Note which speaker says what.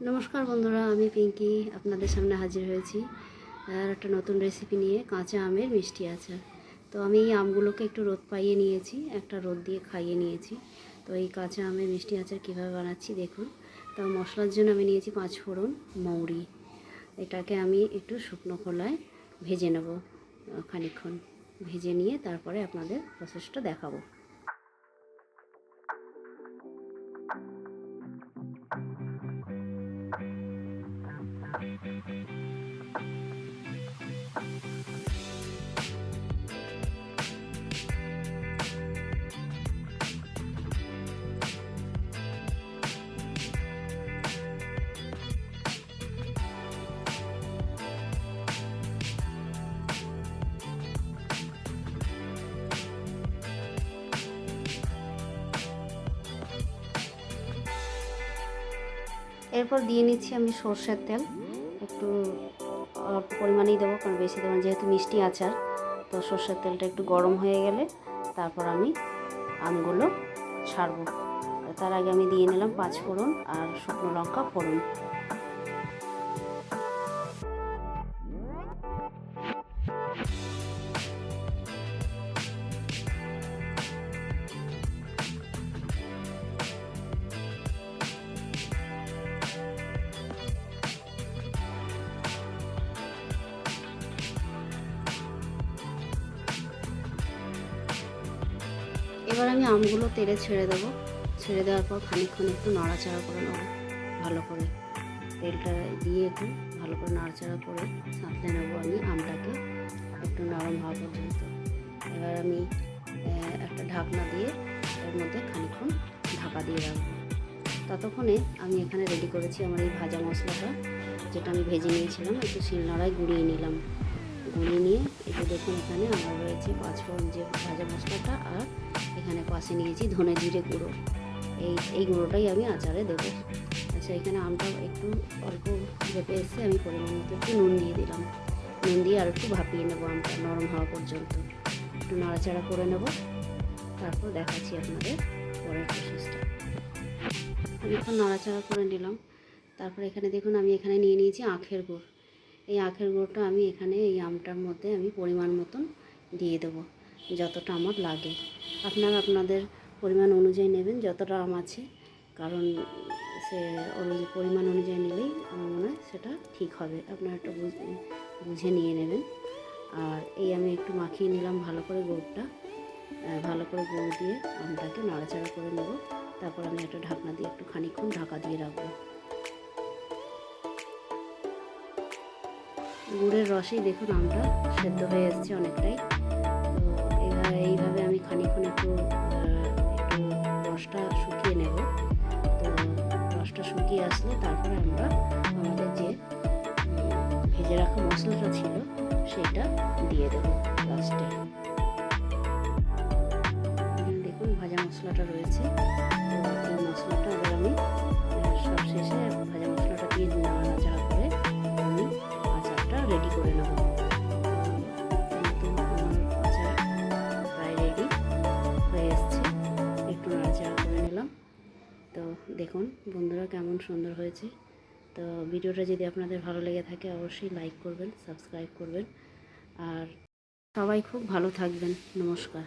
Speaker 1: নমস্কার বন্ধুরা আমি পিঙ্কি আপনাদের সামনে হাজির হয়েছি। আর একটা নতুন রেসিপি নিয়ে কাঁচা আমের মিষ্টি আচার তো আমি এই আমগুলোকে একটু রোদ পাইয়ে নিয়েছি একটা রোদ দিয়ে খাইয়ে নিয়েছি। তো এই কাঁচা আমের মিষ্টি আচার কীভাবে বানাচ্ছি দেখুন। তো মশলার জন্য আমি নিয়েছি পাঁচ ফোড়ন মৌরি। এটাকে আমি একটু শুকনো খোলায় ভেজে নেব আহ, খানিকক্ষণ ভেজে নিয়ে তারপরে আপনাদের প্রসেসটা দেখাবো। এরপর দিয়ে নিচ্ছি আমি সর্ষের তেল। একটু অল্প পরিমাণেই দেবো, কারণ বেশি দেবো যেহেতু মিষ্টি আচার, তো সর্ষের তেলটা একটু গরম হয়ে গেলে তারপর আমি আমগুলো ছাড়বো। তার আগে আমি দিয়ে নিলাম পাঁচ ফোড়ন আর শুকনো লঙ্কা ফোড়ন। এবার আমি আমগুলো তেলে ছেড়ে দেবো। ছেড়ে দেওয়ার পর খানিকক্ষণ একটু নাড়াচাড়া করে নেব, ভালো করে। তেলটা দিয়ে একটু ভালো করে নাড়াচাড়া করে সাঁতলে নেব আমি আমটাকে একটু নরম হওয়া পর্যন্ত। এবার আমি একটা ঢাকনা দিয়ে এর মধ্যে খানিকক্ষণ ঢাকা দিয়ে রাখব। ততক্ষণে আমি এখানে রেডি করেছি আমার এই ভাজা মশলাটা, যেটা আমি ভেজে নিয়েছিলাম, একটু শিলনোড়ায় গুঁড়িয়ে নিলাম। গুঁড়িয়ে দেখুন এখানে আমার রয়েছে পাঁচফোড়ন যে ভাজা মশলাটা আর এখানে পাশে নিয়েছি ধনে জিরে গুঁড়ো। এই এই গুঁড়োটাই আমি আচারে দেবো। আচ্ছা এখানে আমটা একটু অল্প ভেপে এসে আমি পরিমাণ মতো একটু নুন দিয়ে দিলাম। নুন দিয়ে আর একটু ভাপিয়ে নেব আমটা নরম হওয়া পর্যন্ত। একটু নাড়াচাড়া করে নেব। তারপর দেখাচ্ছি আপনাদের পরের প্রসেসটা আমি এখন নাড়াচাড়া করে নিলাম। তারপর এখানে দেখুন, আমি এখানে নিয়ে নিয়েছি আখের গুড়। এই আখের গুঁড়োটা আমি এখানে এই আমটার মধ্যে আমি পরিমাণ মতন দিয়ে দেবো, যতটা আমার লাগে। আপনারা আপনাদের পরিমাণ অনুযায়ী নেবেন, যতটা আম আছে, কারণ সে অনুযায়ী পরিমাণ অনুযায়ী নিলেই আমার মনে হয় সেটা ঠিক হবে। আপনারা একটু বুঝ- নিয়ে নেবেন। আর এই আমি একটু মাখিয়ে নিলাম ভালো করে গুড়টা। ভালো করে গুড় দিয়ে আমটাকে নাড়াচাড়া করে নেব। তারপর আমি একটা ঢাকনা দিয়ে একটু খানিকক্ষণ ঢাকা দিয়ে রাখব। গুড়ের রসেই দেখুন আমটা সেদ্ধ হয়ে এসছে অনেকটাই। তো এবার এইভাবে আমি খানিকক্ষণ একটু একটু রসটা শুকিয়ে নেব। তো রসটা শুকিয়ে আসলে তারপরে আমরা আমাদের যে ভেজে রাখা মশলাটা ছিল, সেটা দিয়ে দেবো লাস্টে দেখুন ভাজা মশলাটা রয়েছে। তো এই মশলাটা রেডি করে নেব। প্রায় হয়ে এসছে। একটু নাড়াচাড়া করে নিলাম। তো দেখুন, বন্ধুরা কেমন সুন্দর হয়েছে। তো ভিডিওটা যদি আপনাদের ভালো লেগে থাকে, অবশ্যই লাইক করবেন সাবস্ক্রাইব করবেন। আর সবাই খুব ভালো থাকবেন। নমস্কার।